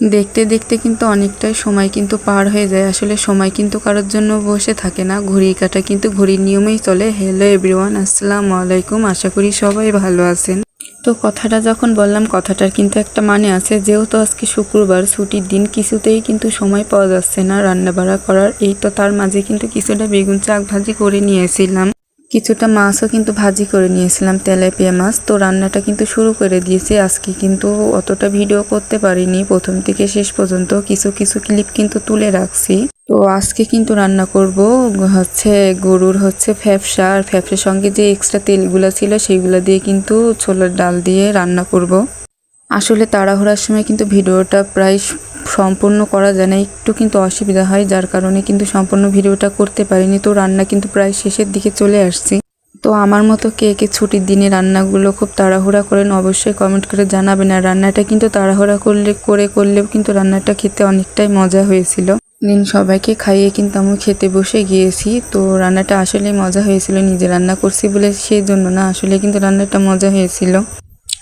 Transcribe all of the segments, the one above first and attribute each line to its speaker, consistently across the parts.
Speaker 1: দেখতে দেখতে কিন্তু অনেকটাই সময় কিন্তু পার হয়ে যায়। আসলে সময় কিন্তু কারোর জন্য বসে থাকে না। ঘড়ি কাটা কিন্তু ঘড়ির নিয়মেই চলে। হ্যালো এভরিওয়ান আসসালামু আলাইকুম। আশা করি সবাই ভালো আছেন। তো কথাটা যখন বললাম, কথাটার কিন্তু একটা মানে আছে। যেহেতু আজকে শুক্রবার, ছুটির দিন, কিছুতেই কিন্তু সময় পাওয়া যাচ্ছে না। রান্না বাড়া করার এই তো তার মাঝে কিন্তু কিছুটা বেগুন চাক ভাজি করে নিয়েছিলাম। কিছুটা মাছও কিন্তু ভাজি করে নিয়েছিলাম, তেলাপিয়া মাছ। তো রান্নাটা কিন্তু শুরু করে দিয়েছি। আজকে কিন্তু অতটা ভিডিও করতে পারিনি। প্রথম থেকে শেষ পর্যন্ত কিছু কিছু ক্লিপ কিন্তু তুলে রাখছি। তো আজকে কিন্তু রান্না করব হচ্ছে গরুর হচ্ছে ফ্যাপসা। আর ফ্যাপসার সঙ্গে যে এক্সট্রা তেলগুলো ছিল সেইগুলো দিয়ে কিন্তু ছোলার ডাল দিয়ে রান্না করব। আসলে তাড়াহুড়ার সময় কিন্তু ভিডিওটা প্রায় সম্পূর্ণ করা যায় না। একটু কিন্তু অসুবিধা হয়, যার কারণে কিন্তু সম্পূর্ণ ভিডিওটা করতে পারিনি। তো রান্না কিন্তু প্রায় শেষের দিকে চলে আসছি। তো আমার মতো কে কে ছুটির দিনে রান্নাগুলো খুব তাড়াহুড়া করেন অবশ্যই কমেন্ট করে জানাবেন। আর রান্নাটা কিন্তু তাড়াহুড়া করলে, করে করলেও কিন্তু রান্নাটা খেতে অনেকটাই মজা হয়েছিল। দিন সবাইকে খাইয়ে কিন্তু আমি খেতে বসে গিয়েছি। তো রান্নাটা আসলে মজা হয়েছিল, নিজে রান্না করছি বলে সেই জন্য না, আসলে কিন্তু রান্নাটা মজা হয়েছিল।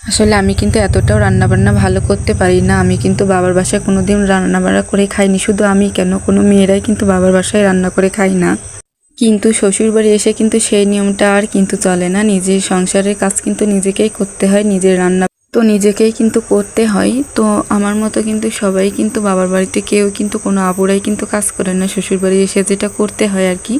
Speaker 1: আসলে আমি কিন্তু এতটাও রান্নাবান্না ভালো করতে পারি না। আমি কিন্তু বাবার বাসায় কোনো কোনোদিন রান্নাবান্না করে খাইনি। শুধু আমি কেন? কোনো মেয়েরাই কিন্তু বাবার বাসায় রান্না করে খাই না। কিন্তু শ্বশুরবাড়ি এসে কিন্তু সেই নিয়মটা আর কিন্তু চলে না। নিজের সংসারের কাজ কিন্তু নিজেকেই করতে হয়। নিজের রান্না তো নিজেকেই কিন্তু করতে হয়। তো আমার মতো কিন্তু সবাই কিন্তু বাবার বাড়িতে কেউ কিন্তু কোনো আবুরাই কিন্তু কাজ করে না। শ্বশুর বাড়ি এসে যেটা করতে হয় আর কি।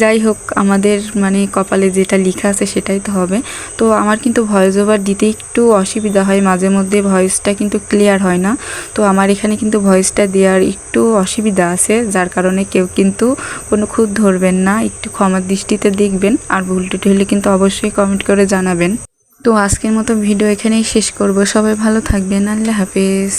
Speaker 1: যাই হোক, আমাদের মানে কপালে যেটা লেখা আছে সেটাই তো হবে। তো আমার কিন্তু ভয়েস ওভার দিতে একটু অসুবিধা হয়। মাঝে মধ্যে ভয়েসটা কিন্তু ক্লিয়ার হয় না। তো আমার এখানে কিন্তু ভয়েসটা দেওয়ার একটু অসুবিধা আছে। যার কারণে কেউ কিন্তু কোনো খুদ ধরবেন না। একটু ক্ষমার দৃষ্টিতে দেখবেন। আর ভুল টুটি হলে কিন্তু অবশ্যই কমেন্ট করে জানাবেন। তো আজকের মতো ভিডিও এখানেই শেষ করব। সবাই ভালো থাকবেন। আল্লাহ হাফেজ।